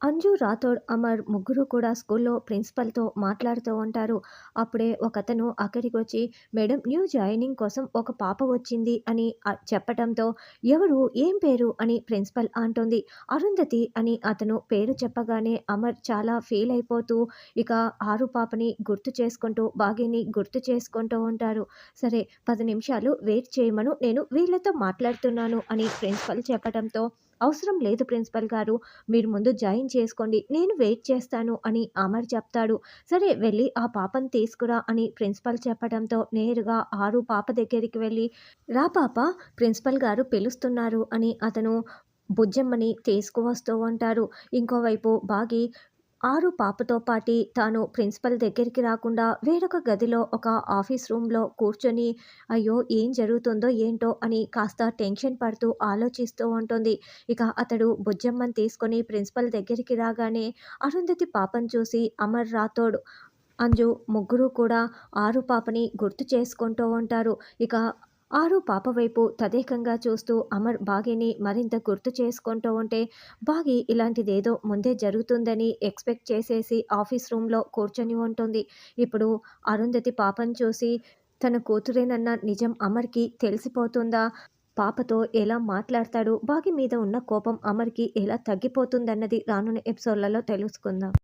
అంజు, రాథోడ్, అమర్ ముగ్గురు కూడా స్కూల్లో ప్రిన్సిపల్‌తో మాట్లాడుతూ ఉంటారు. అప్పుడే ఒకతను అక్కడికొచ్చి మేడం న్యూ జాయినింగ్ కోసం ఒక పాప వచ్చింది అని చెప్పటంతో ఎవరు? ఏం పేరు? అని ప్రిన్సిపల్ అంటుంది. అరుంధతి అని అతను పేరు చెప్పగానే అమర్ చాలా ఫీల్ అయిపోతూ ఇక ఆరు పాపని గుర్తు చేసుకుంటూ భాగ్యని గుర్తు చేసుకుంటూ ఉంటారు. సరే పది నిమిషాలు వెయిట్ చేయమను నేను వీళ్ళతో మాట్లాడుతున్నాను అని ప్రిన్సిపల్ చెప్పడంతో అవసరం లేదు ప్రిన్సిపల్ గారు. మీరు ముందు జాయిన్ చేసుకోండి. నేను వెయిట్ చేస్తాను అని అమర్ చెప్తాడు. సరే వెళ్ళి ఆ పాపని తీసుకురా అని ప్రిన్సిపల్ చెప్పడంతో నేరుగా ఆరు పాప దగ్గరికి వెళ్ళి రా పాప ప్రిన్సిపల్ గారు పిలుస్తున్నారు అని అతను బుజ్జమ్మని తీసుకువస్తూ ఉంటారు. ఇంకోవైపు బాగి ఆరు పాపతో పాటి తాను ప్రిన్సిపల్ దగ్గరికి రాకుండా వేరొక గదిలో ఒక ఆఫీస్ రూమ్‌లో కూర్చొని అయ్యో! ఏం జరుగుతుందో ఏంటో అని కాస్త టెన్షన్ పడుతూ ఆలోచిస్తూ ఉంటుంది. ఇక అతడు బుజ్జమ్మని తీసుకొని ప్రిన్సిపల్ దగ్గరికి రాగానే అరుంధతి పాపను చూసి అమర్, రాథోడ్, అంజు ముగ్గురు కూడా ఆరు పాపని గుర్తు చేసుకుంటూ ఉంటారు. ఇక ఆరు పాప వైపు తదేకంగా చూస్తూ అమర్ బాగీని మరింత గుర్తు చేసుకుంటూ ఉంటే బాగి ఇలాంటిదేదో ముందే జరుగుతుందని ఎక్స్‌పెక్ట్ చేసేసి ఆఫీస్ రూమ్‌లో కూర్చొని ఉంటుంది. ఇప్పుడు అరుంధతి పాపను చూసి తన కూతురేనన్న నిజం అమర్‌కి తెలిసిపోతుందా? పాపతో ఎలా మాట్లాడతాడు? బాగి మీద ఉన్న కోపం అమర్‌కి ఎలా తగ్గిపోతుందన్నది రానున్న ఎపిసోడ్‌లలో తెలుసుకుందాం.